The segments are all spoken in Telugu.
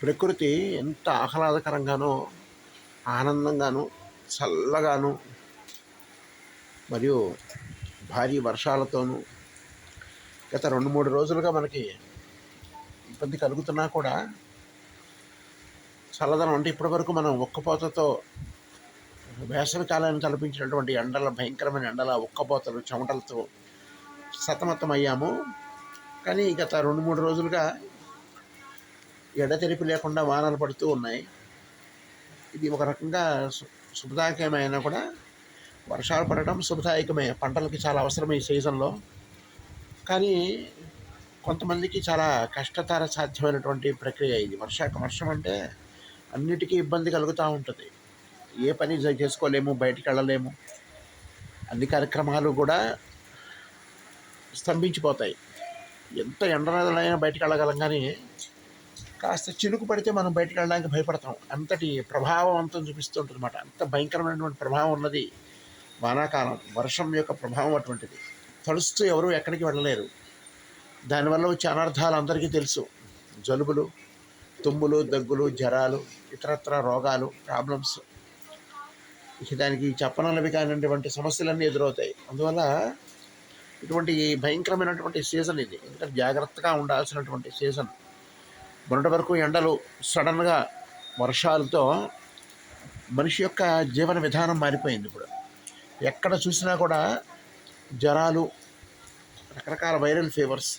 ప్రకృతి ఎంత ఆహ్లాదకరంగానో ఆనందంగాను చల్లగాను మరియు భారీ వర్షాలతోనూ గత రెండు మూడు రోజులుగా మనకి ఇబ్బంది కలుగుతున్నా కూడా చల్లదనం అంటే ఇప్పటివరకు మనం ఉక్కపోతతో వేసవి కాలాన్ని తలపించినటువంటి ఎండల భయంకరమైన ఎండల ఉక్కపోతలు చెమటలతో సతమతం అయ్యాము కానీ గత రెండు మూడు రోజులుగా ఎడతెరిపి లేకుండా వానలు పడుతూ ఉన్నాయి. ఇది ఒక రకంగా శుభదాయకమైనా కూడా వర్షాలు పడటం శుభదాయకమే. పంటలకి చాలా అవసరం ఈ సీజన్లో. కానీ కొంతమందికి చాలా కష్టతర సాధ్యమైనటువంటి ప్రక్రియ ఇది. వర్షాక వర్షం అంటే అన్నిటికీ ఇబ్బంది కలుగుతూ ఉంటుంది. ఏ పని చేసుకోలేము బయటికి వెళ్ళలేము. అన్ని కార్యక్రమాలు కూడా స్తంభించిపోతాయి. ఎంత ఎండనదలైనా బయటికి వెళ్ళగలం కానీ కాస్త చినుకు పడితే మనం బయటకు వెళ్ళడానికి భయపడతాం. అంతటి ప్రభావవంతం చూపిస్తుంటుంది అనమాట అంత భయంకరమైనటువంటి ప్రభావం ఉన్నది వానాకాలం వర్షం యొక్క ప్రభావం అటువంటిది. తడుస్తూ ఎవరు ఎక్కడికి వెళ్ళలేరు. దానివల్ల వచ్చే అనర్థాలు అందరికీ తెలుసు. జలుబులు తుమ్ములు దగ్గులు జ్వరాలు ఇతరత్ర రోగాలు ప్రాబ్లమ్స్. ఇక దానికి చెప్పనలవి కానివంటి సమస్యలన్నీ ఎదురవుతాయి. అందువల్ల ఇటువంటి భయంకరమైనటువంటి సీజన్ ఇది. ఎందుకంటే జాగ్రత్తగా ఉండాల్సినటువంటి సీజన్. మొన్నటి వరకు ఎండలు సడన్గా వర్షాలతో మనిషి యొక్క జీవన విధానం మారిపోయింది ఇప్పుడు. ఎక్కడ చూసినా కూడా జ్వరాలు రకరకాల viral fevers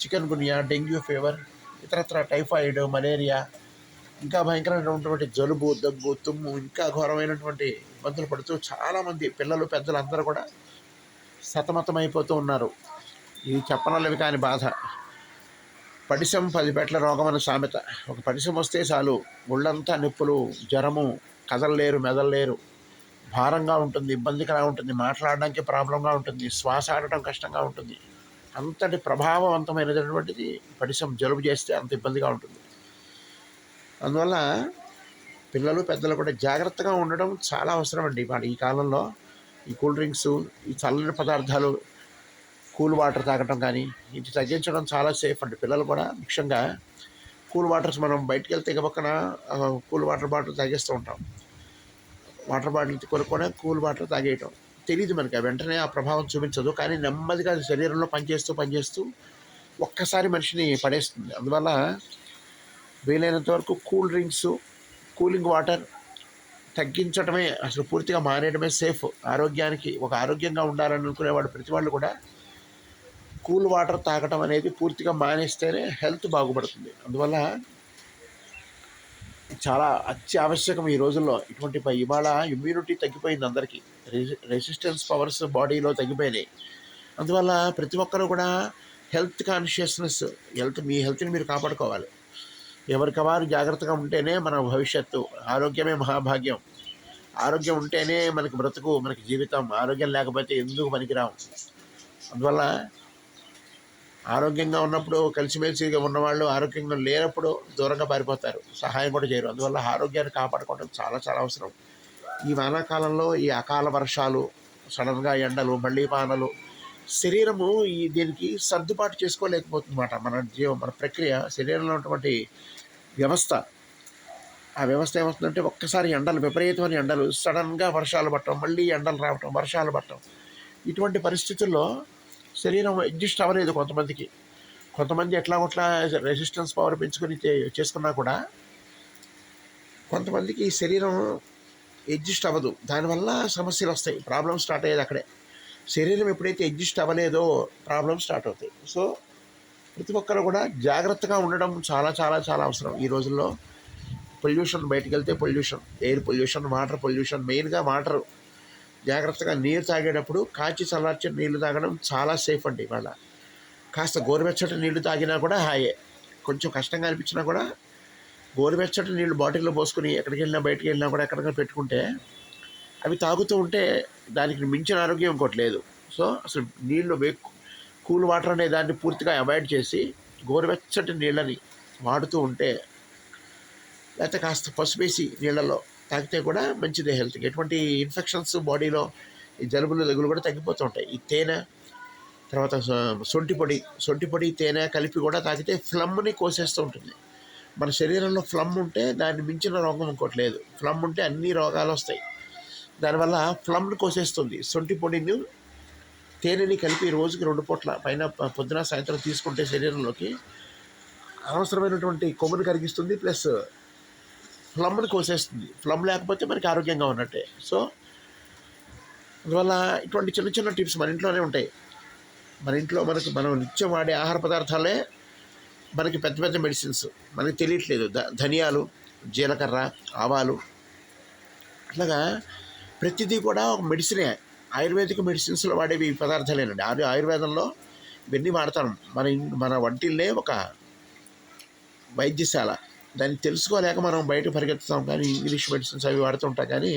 chikungunya dengue fever ఇతరత్ర టైఫాయిడ్ మలేరియా ఇంకా భయంకరమైనటువంటి జలుబు దగ్గు తుమ్ము ఇంకా ఘోరమైనటువంటి ఇబ్బందులు పడుతూ చాలామంది పిల్లలు పెద్దలు అందరూ కూడా సతమతమైపోతూ ఉన్నారు. ఇది చెప్పనలేవి కాని బాధ. పడిసం పది పెట్ల రోగం అనే సామెత. ఒక పడిసం వస్తే చాలు. ఒళ్ళంతా నొప్పులు జ్వరము కదలలేరు మెదలలేరు. భారంగా ఉంటుంది ఇబ్బందికరంగా ఉంటుంది మాట్లాడడానికి ప్రాబ్లంగా ఉంటుంది శ్వాస ఆడటం కష్టంగా ఉంటుంది. అంతటి ప్రభావవంతమైనటువంటిది పడిసం జలుబు చేస్తే అంత ఇబ్బందిగా ఉంటుంది. అందువల్ల పిల్లలు పెద్దలు కూడా జాగ్రత్తగా ఉండడం చాలా అవసరం అండి ఇవాళ ఈ కాలంలో ఈ కూల్ డ్రింక్స్ ఈ చల్లని పదార్థాలు కూల్ వాటర్ తాగటం కానీ ఇది తగ్గించడం చాలా సేఫ్ అండి. పిల్లలు కూడా ముఖ్యంగా కూల్ వాటర్స్ మనం బయటికి వెళ్తే ఇక పక్కన కూల్ వాటర్ బాటిల్ తాగేస్తూ ఉంటాం. వాటర్ బాటిల్ కొనుక్కొని కూల్ వాటర్ తాగేయటం. తెలియదు మనకి ఆ వెంటనే ఆ ప్రభావం చూపించదు. కానీ నెమ్మదిగా అది శరీరంలో పనిచేస్తూ పనిచేస్తూ ఒక్కసారి మనిషిని పడేస్తుంది. అందువల్ల వీలైనంత వరకు కూల్ డ్రింక్స్ కూలింగ్ వాటర్ తగ్గించడమే అసలు పూర్తిగా మానేయడమే సేఫ్ ఆరోగ్యానికి ఒక ఆరోగ్యంగా ఉండాలని అనుకునేవాడు ప్రతి వాళ్ళు కూడా కూల్ వాటర్ తాగటం అనేది పూర్తిగా మానేస్తేనే హెల్త్ బాగుపడుతుంది. అందువల్ల చాలా అత్యావశ్యకం ఈ రోజుల్లో. ఇటువంటి ఇవాళ ఇమ్యూనిటీ తగ్గిపోయింది అందరికీ. రెసి- రెసిస్టెన్స్ పవర్స్ బాడీలో తగ్గిపోయినాయి. అందువల్ల ప్రతి ఒక్కరూ కూడా హెల్త్ కాన్షియస్నెస్ హెల్త్ మీ హెల్త్ని మీరు కాపాడుకోవాలి. ఎవరికి వారు జాగ్రత్తగా ఉంటేనే మన భవిష్యత్తు ఆరోగ్యమే మహాభాగ్యం. ఆరోగ్యం ఉంటేనే మనకి బ్రతుకు మనకి జీవితం ఆరోగ్యం లేకపోతే ఎందుకు పనికిరావు? అందువల్ల ఆరోగ్యంగా ఉన్నప్పుడు కలిసిమెలిసిగా ఉన్నవాళ్ళు ఆరోగ్యంగా లేనప్పుడు దూరంగా పారిపోతారు. సహాయం కూడా చేయరు. అందువల్ల ఆరోగ్యాన్ని కాపాడుకోవడం చాలా చాలా అవసరం. ఈ వానాకాలంలో ఈ అకాల వర్షాలు సడన్గా ఎండలు మళ్ళీ వానలు శరీరము ఈ దీనికి సర్దుబాటు చేసుకోలేకపోతుందన్నమాట. మన జీవ మన ప్రక్రియ శరీరంలో ఉన్నటువంటి వ్యవస్థ. ఆ వ్యవస్థ ఏమవుతుందంటే ఒక్కసారి ఎండలు విపరీతమైన ఎండలు సడన్గా వర్షాలు పట్టడం మళ్ళీ ఎండలు రావటం వర్షాలు పట్టడం ఇటువంటి పరిస్థితుల్లో శరీరం అడ్జస్ట్ అవ్వలేదు కొంతమందికి. కొంతమంది ఎట్లా కొట్లా రెసిస్టెన్స్ పవర్ పెంచుకొని చేసుకున్నా కూడా కొంతమందికి శరీరం అడ్జస్ట్ అవ్వదు. దానివల్ల సమస్యలు వస్తాయి. ప్రాబ్లమ్ స్టార్ట్ అయ్యేది అక్కడే. శరీరం ఎప్పుడైతే అడ్జస్ట్ అవ్వలేదో ప్రాబ్లమ్ స్టార్ట్ అవుతాయి. సో ప్రతి ఒక్కరు కూడా జాగ్రత్తగా ఉండడం చాలా చాలా చాలా అవసరం ఈ రోజుల్లో. పొల్యూషన్ బయటకు వెళ్తే pollution air pollution water pollution మెయిన్గా వాటర్ జాగ్రత్తగా నీరు తాగేటప్పుడు కాచి చల్లార్చిన నీళ్ళు తాగడం చాలా సేఫ్ అండి ఇవాళ కాస్త గోరువెచ్చటి నీళ్ళు తాగినా కూడా హాయే. కొంచెం కష్టంగా అనిపించినా కూడా గోరువెచ్చటి నీళ్ళు బాటిల్లో పోసుకుని ఎక్కడికి వెళ్ళినా బయటికి వెళ్ళినా కూడా ఎక్కడికైనా పెట్టుకుంటే అవి తాగుతూ ఉంటే దానికి మించిన ఆరోగ్యం ఇంకోటి లేదు. సో అసలు నీళ్ళు కూల్ వాటర్ అనే దాన్ని పూర్తిగా అవాయిడ్ చేసి గోరువెచ్చటి నీళ్ళని వాడుతూ ఉంటే లేకపోతే కాస్త పసుపేసి నీళ్ళలో తాగితే కూడా మంచిది హెల్త్కి. ఎటువంటి ఇన్ఫెక్షన్స్ బాడీలో ఈ జలుబులు దగ్గులు కూడా తగ్గిపోతూ ఉంటాయి. ఈ తేనె తర్వాత సొంటి పొడి సొంటి పొడి తేనె కలిపి కూడా తాగితే ఫ్లమ్ని కోసేస్తూ ఉంటుంది. మన శరీరంలో ఫ్లమ్ ఉంటే దాన్ని మించిన రోగం ఇంకోటి లేదు. ఫ్లమ్ ఉంటే అన్ని రోగాలు వస్తాయి. దానివల్ల ఫ్లమ్ని కోసేస్తుంది. సొంటి పొడిని తేనెని కలిపి రోజుకి రెండు పూట్ల పైన పొద్దున సాయంత్రం తీసుకుంటే శరీరంలోకి అవసరమైనటువంటి కొమ్ముని కరిగిస్తుంది. ప్లస్ ఫ్లమ్ని కోసేస్తుంది. ఫ్లమ్ లేకపోతే మనకి ఆరోగ్యంగా ఉన్నట్టే. సో అందువల్ల ఇటువంటి చిన్న చిన్న టిప్స్ మన ఇంట్లోనే ఉంటాయి. మన ఇంట్లో మనకు మనం నిత్యం వాడే ఆహార పదార్థాలే మనకి పెద్ద పెద్ద మెడిసిన్స్. మనకి తెలియట్లేదు. ధనియాలు జీలకర్ర ఆవాలు. అట్లాగా ప్రతిదీ కూడా ఒక మెడిసినే. ఆయుర్వేదిక్ మెడిసిన్స్లో వాడేవి పదార్థాలేనండి. ఆరు ఆయుర్వేదంలో ఇవన్నీ వాడతాం. మన మన వంటిల్లే ఒక వైద్యశాల. దాన్ని తెలుసుకోలేక మనం బయట పరిగెత్తుతాం కానీ ఇంగ్లీష్ మెడిసిన్స్ అవి వాడుతుంటాం కానీ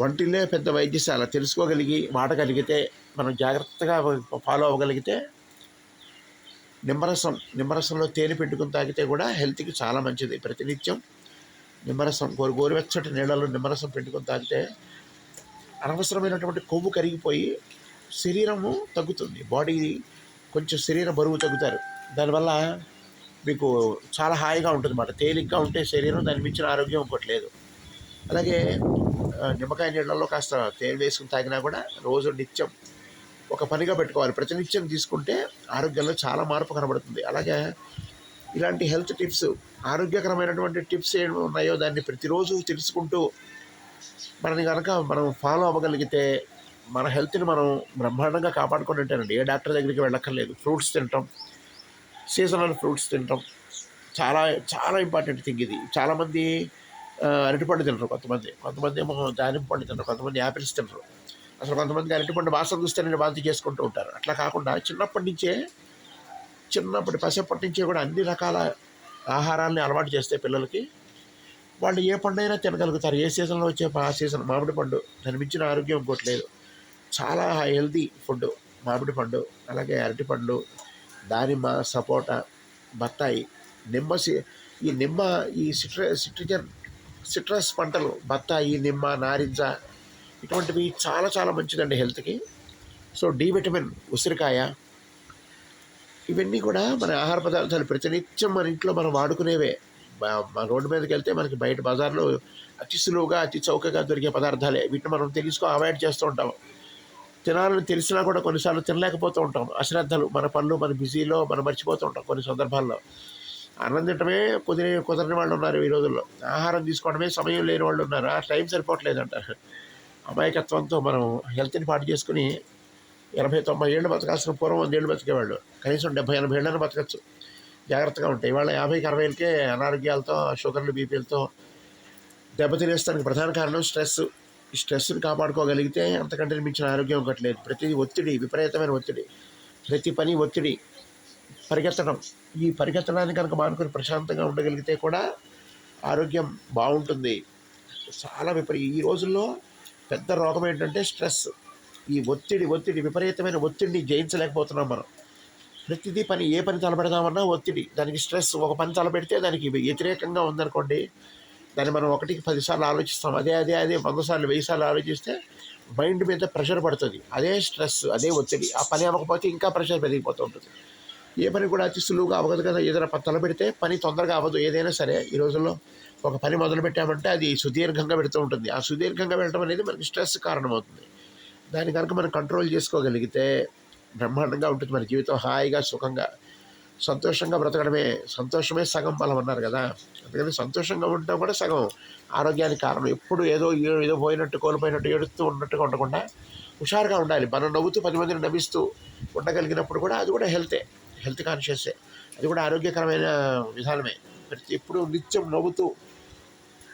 వంటిల్లే పెద్ద వైద్యశాల తెలుసుకోగలిగి వాడగలిగితే మనం జాగ్రత్తగా ఫాలో అవ్వగలిగితే నిమ్మరసం నిమ్మరసంలో తేనె పెట్టుకుని తాగితే కూడా హెల్త్కి చాలా మంచిది. ప్రతినిత్యం నిమ్మరసం గోరు గోరువెచ్చటి నీళ్ళలో నిమ్మరసం పెట్టుకొని తాగితే అనవసరమైనటువంటి కొవ్వు కరిగిపోయి శరీరము తగ్గుతుంది. బాడీ కొంచెం శరీర బరువు తగ్గుతారు. దానివల్ల మీకు చాలా హాయిగా ఉంటుంది అన్నమాట తేలిగ్గా ఉంటే శరీరం దాని మించిన ఆరోగ్యం ఇంకోటి లేదు అలాగే నిమ్మకాయ నీళ్ళల్లో కాస్త తేనె వేసుకుని తాగినా కూడా రోజు నిత్యం ఒక పనిగా పెట్టుకోవాలి. ప్రతినిత్యం తీసుకుంటే ఆరోగ్యంలో చాలా మార్పు కనబడుతుంది. అలాగే ఇలాంటి హెల్త్ టిప్స్ ఆరోగ్యకరమైనటువంటి టిప్స్ ఏమి ఉన్నాయో దాన్ని ప్రతిరోజు తెలుసుకుంటూ మనని కనుక మనం ఫాలో అవ్వగలిగితే మన హెల్త్ని మనం బ్రహ్మాండంగా కాపాడుకుంటుంటానండి ఏ డాక్టర్ దగ్గరికి వెళ్ళక్కర్లేదు. ఫ్రూట్స్ తింటాం సీజనల్ ఫ్రూట్స్ తింటాం చాలా చాలా ఇంపార్టెంట్ థింగ్ ఇది. చాలామంది అరటిపండు తినరు కొంతమంది. కొంతమంది ఏమో దానిమ్మ పండు తినరు కొంతమంది యాపిల్స్ తింటారు అసలు కొంతమంది అరటిపండు వాసన చూస్తే నేను వాంతి చేసుకుంటూ ఉంటారు. అట్లా కాకుండా చిన్నప్పటి నుంచే చిన్నప్పటి పసేపటి నుంచే కూడా అన్ని రకాల ఆహారాన్ని అలవాటు చేస్తే పిల్లలకి వాళ్ళు ఏ పండు అయినా తినగలుగుతారు. ఏ సీజన్లో వచ్చే ఆ సీజన్ మామిడి పండు దాని మించిన ఆరోగ్యం ఇంకోట్లేదు చాలా హెల్దీ ఫుడ్ మామిడి పండు అలాగే అరటిపండు దానిమ్మ సపోటా బత్తాయి. నిమ్మ సి- ఈ నిమ్మ ఈ సిట్ర సిట్రిజన్ సిట్రస్ పంటలు బత్తాయి నిమ్మ నారింజ ఇటువంటివి చాలా చాలా మంచిదండి హెల్త్కి. సో డి విటమిన్ ఉసిరికాయ ఇవన్నీ కూడా మన ఆహార పదార్థాలు ప్రతినిత్యం మన ఇంట్లో మనం వాడుకునేవే. మన రోడ్డు మీదకి వెళ్తే మనకి బయట బజార్లో అతి సులువుగా అతి చౌకగా దొరికే పదార్థాలే. వీటిని మనం తెలుసుకో అవాయిడ్ చేస్తూ ఉంటాము తినాలని తెలిసినా కూడా కొన్నిసార్లు తినలేకపోతూ ఉంటాం. అశ్రద్ధలు. మన పనులు మన బిజీలో మనం మర్చిపోతూ ఉంటాం కొన్ని సందర్భాల్లో. అన్నం తింటమే కుదిరే కుదరని వాళ్ళు ఉన్నారు ఈ రోజుల్లో. ఆహారం తీసుకోవడమే సమయం లేని వాళ్ళు ఉన్నారు. ఆ టైం సరిపోవట్లేదు అంటారు అమాయకత్వంతో మనం హెల్త్ని పాటు చేసుకుని ఎనభై తొంభై ఏళ్ళు బతకాల్సిన పూర్వం వంద ఏళ్ళు బతికేవాళ్ళు. కనీసం డెబ్బై ఎనభై ఏళ్ళని బతకచ్చు. జాగ్రత్తగా ఉంటాయి ఇవాళ యాభైకి అరవైలకే అనారోగ్యాలతో షుగర్లు బీపీలతో దెబ్బతినేస్తానికి ప్రధాన కారణం స్ట్రెస్ ఈ స్ట్రెస్ని కాపాడుకోగలిగితే అంతకంటే మించిన ఆరోగ్యం ఒకటి లేదు. ప్రతి ఒత్తిడి విపరీతమైన ఒత్తిడి. ప్రతి పని ఒత్తిడి. పరిగెత్తడం. ఈ పరిగెత్తడాన్ని కనుక మానుకొని ప్రశాంతంగా ఉండగలిగితే కూడా ఆరోగ్యం బాగుంటుంది. చాలా విపరీ ఈ రోజుల్లో పెద్ద రోగం ఏంటంటే స్ట్రెస్. ఈ ఒత్తిడి ఒత్తిడి విపరీతమైన ఒత్తిడిని జయించలేకపోతున్నాం మనం. ప్రతిదీ పని ఏ పని తలపెడదామన్నా ఒత్తిడి. దానికి స్ట్రెస్ ఒక పని తలపెడితే దానికి వ్యతిరేకంగా ఉందనుకోండి దాన్ని మనం ఒకటికి పదిసార్లు ఆలోచిస్తాం. అదే అదే అదే వంద సార్లు వెయ్యి సార్లు ఆలోచిస్తే మైండ్ మీద ప్రెషర్ పడుతుంది. అదే స్ట్రెస్ అదే ఒత్తిడి. ఆ పని అవ్వకపోతే ఇంకా ప్రెషర్ పెరిగిపోతూ ఉంటుంది. ఏ పని కూడా అతి సులువుగా అవ్వదు కదా. ఏదైనా పని తలపెడితే పని తొందరగా అవ్వదు. ఏదైనా సరే ఈ రోజుల్లో ఒక పని మొదలు పెట్టామంటే అది సుదీర్ఘంగా పెడుతూ ఉంటుంది. ఆ సుదీర్ఘంగా వెళ్ళడం అనేది మనకి స్ట్రెస్ కారణమవుతుంది. దాన్ని కనుక మనం కంట్రోల్ చేసుకోగలిగితే బ్రహ్మాండంగా ఉంటుంది. మన జీవితం హాయిగా సుఖంగా సంతోషంగా బ్రతకడమే సంతోషమే సగం బలం అన్నారు కదా. అందుకని సంతోషంగా ఉండటం కూడా సగం. ఆరోగ్యానికి కారణం. ఎప్పుడు ఏదో ఏదో పోయినట్టు కోల్పోయినట్టు ఏడుస్తూ ఉన్నట్టుగా ఉండకుండా హుషారుగా ఉండాలి. మనం నవ్వుతూ పది మందిని నవ్విస్తూ ఉండగలిగినప్పుడు కూడా అది కూడా హెల్తే హెల్త్ కాన్షియస్సే. అది కూడా ఆరోగ్యకరమైన విధానమే. ప్రతి ఎప్పుడు నిత్యం నవ్వుతూ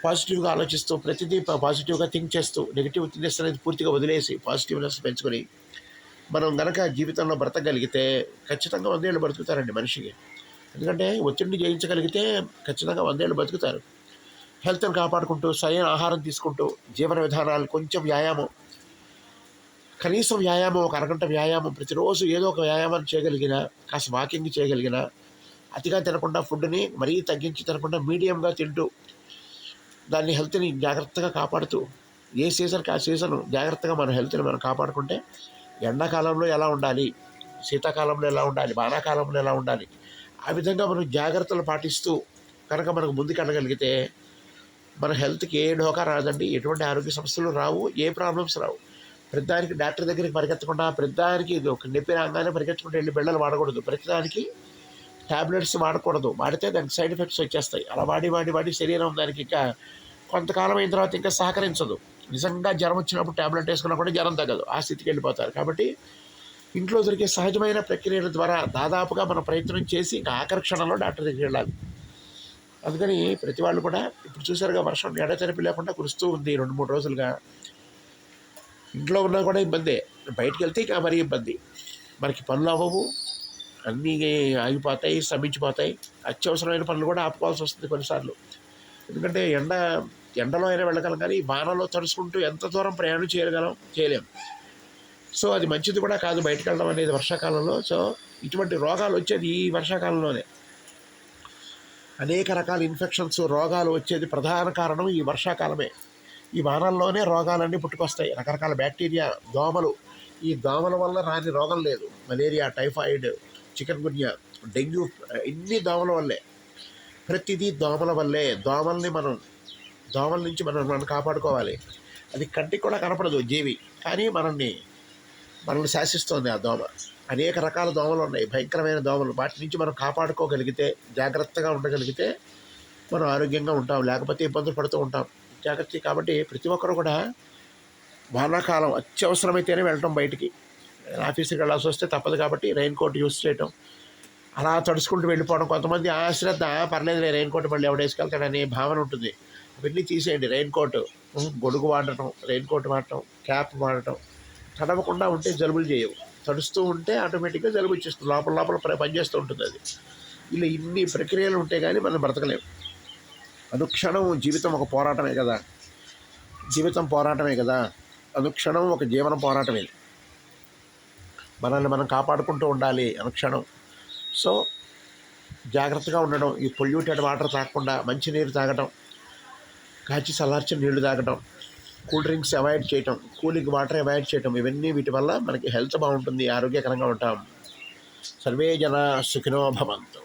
పాజిటివ్గా ఆలోచిస్తూ ప్రతిదీ పాజిటివ్గా థింక్ చేస్తూ నెగిటివ్నెస్ అనేది పూర్తిగా వదిలేసి పాజిటివ్నెస్ పెంచుకొని మనం గనక జీవితంలో బ్రతకగలిగితే ఖచ్చితంగా వందేళ్ళు బ్రతుకుతారండి మనిషికి. ఎందుకంటే ఒత్తిడిని జయించగలిగితే ఖచ్చితంగా వందేళ్ళు బతుకుతారు హెల్త్ని కాపాడుకుంటూ సరైన ఆహారం తీసుకుంటూ జీవన విధానాలు కొంచెం వ్యాయామం. కనీసం వ్యాయామం ఒక అరగంట వ్యాయామం ప్రతిరోజు ఏదో ఒక వ్యాయామం చేయగలిగిన కాస్త వాకింగ్ చేయగలిగిన అతిగా తినకుండా ఫుడ్ని మరీ తగ్గించి తినకుండా మీడియంగా తింటూ దాన్ని హెల్త్ని జాగ్రత్తగా కాపాడుతూ ఏ సీజన్కి ఆ సీజన్ జాగ్రత్తగా మన హెల్త్ని మనం కాపాడుకుంటే ఎండాకాలంలో ఎలా ఉండాలి? శీతాకాలంలో ఎలా ఉండాలి? వానాకాలంలో ఎలా ఉండాలి? ఆ విధంగా మనం జాగ్రత్తలు పాటిస్తూ కనుక మనకు ముందుకెళ్ళగలిగితే మన హెల్త్కి ఏ ఢోకా రాదండి. ఎటువంటి ఆరోగ్య సమస్యలు రావు ఏ ప్రాబ్లమ్స్ రావు. ప్రతిదానికి డాక్టర్ దగ్గరికి పరిగెత్తకుండా ప్రతిదానికి ఇది ఒక నొప్పి రాగానే పరిగెత్తకుండా వెళ్ళి బిళ్ళలు వాడకూడదు. ప్రతిదానికి ట్యాబ్లెట్స్ వాడకూడదు. వాడితే దానికి సైడ్ ఎఫెక్ట్స్ వచ్చేస్తాయి. అలా వాడి వాడి వాడి శరీరం దానికి ఇంకా కొంతకాలం అయిన తర్వాత ఇంకా సహకరించదు. నిజంగా జ్వరం వచ్చినప్పుడు ట్యాబ్లెట్ వేసుకున్నా కూడా జ్వరం తగ్గదు. ఆ స్థితికి వెళ్ళిపోతారు. కాబట్టి ఇంట్లో దొరికే సహజమైన ప్రక్రియల ద్వారా దాదాపుగా మన ప్రయత్నం చేసి ఇంకా ఆకర్షణలో డాక్టర్ దగ్గరికి వెళ్ళాలి. అందుకని ప్రతి వాళ్ళు కూడా ఇప్పుడు చూసారుగా వర్షం ఎడతెరపి లేకుండా కురుస్తూ ఉంది రెండు మూడు రోజులుగా. ఇంట్లో ఉన్నా కూడా ఇబ్బందే. బయటికి వెళ్తే ఇంకా మరీ ఇబ్బంది. మనకి పనులు అవ్వవు. అన్నీ ఆగిపోతాయి స్తంభించిపోతాయి. అత్యవసరమైన పనులు కూడా ఆపుకోవాల్సి వస్తుంది కొన్నిసార్లు. ఎందుకంటే ఎండ ఎండలో అయినా వెళ్ళగలం కానీ వానలో తడుచుకుంటూ ఎంత దూరం ప్రయాణం చేయగలం చేయలేం. సో అది మంచిది కూడా కాదు బయటకు వెళ్ళడం అనేది వర్షాకాలంలో. సో ఇటువంటి రోగాలు వచ్చేది ఈ వర్షాకాలంలోనే. అనేక రకాల ఇన్ఫెక్షన్స్ రోగాలు వచ్చేది ప్రధాన కారణం ఈ వర్షాకాలమే. ఈ వానల్లోనే రోగాలన్నీ పుట్టుకొస్తాయి. రకరకాల బ్యాక్టీరియా దోమలు. ఈ దోమల వల్ల రాని రోగం లేదు. Malaria typhoid chikungunya dengue ఇన్ని దోమల వల్లే. ప్రతిదీ దోమల వల్లే. దోమల్ని మనం దోమల నుంచి మనం మనం కాపాడుకోవాలి. అది కంటికి కూడా కనపడదు జీవి. కానీ మనల్ని మనల్ని శాసిస్తుంది ఆ దోమ. అనేక రకాల దోమలు ఉన్నాయి. భయంకరమైన దోమలు. వాటి నుంచి మనం కాపాడుకోగలిగితే జాగ్రత్తగా ఉండగలిగితే మనం ఆరోగ్యంగా ఉంటాం. లేకపోతే ఇబ్బందులు పడుతూ ఉంటాం. జాగ్రత్త కాబట్టి ప్రతి ఒక్కరు కూడా వానాకాలం అత్యవసరమైతేనే వెళ్ళటం బయటికి. ఆఫీస్కి వెళ్ళాల్సి వస్తే తప్పదు కాబట్టి రెయిన్ కోట్ యూస్ చేయటం. అలా తడుచుకుంటూ వెళ్ళిపోవడం. కొంతమంది ఆ శ్రద్ధ పర్లేదు రెయిన్ కోట్ మళ్ళీ ఎవడేసుకెళ్తాడనే భావన ఉంటుంది. అవన్నీ తీసేయండి. రెయిన్ కోట్ గొడుగు వాడటం రెయిన్ కోట్ వాడటం క్యాప్ వాడటం. తడవకుండా ఉంటే జలుబులు చేయవు. తడుస్తూ ఉంటే ఆటోమేటిక్గా జలుబు ఇచ్చేస్తుంది లోపల లోపల పనిచేస్తూ ఉంటుంది అది. ఇలా ఇన్ని ప్రక్రియలు ఉంటే కానీ మనం బ్రతకలేము అనుక్షణం జీవితం ఒక పోరాటమే కదా. జీవితం పోరాటమే కదా. అనుక్షణం ఒక జీవన పోరాటమే. మనల్ని మనం కాపాడుకుంటూ ఉండాలి అనుక్షణం. సో జాగ్రత్తగా ఉండడం. ఈ పొల్యూటెడ్ వాటర్ తాగకుండా మంచినీరు తాగడం కాచి చల్లార్చి నీళ్ళు తాగటం కూల్ డ్రింక్స్ అవాయిడ్ చేయటం కూలింగ్ వాటర్ అవాయిడ్ చేయటం ఇవన్నీ వీటి వల్ల మనకి హెల్త్ బాగుంటుంది ఆరోగ్యకరంగా ఉంటాం. సర్వే జన సుఖినో భవంతు.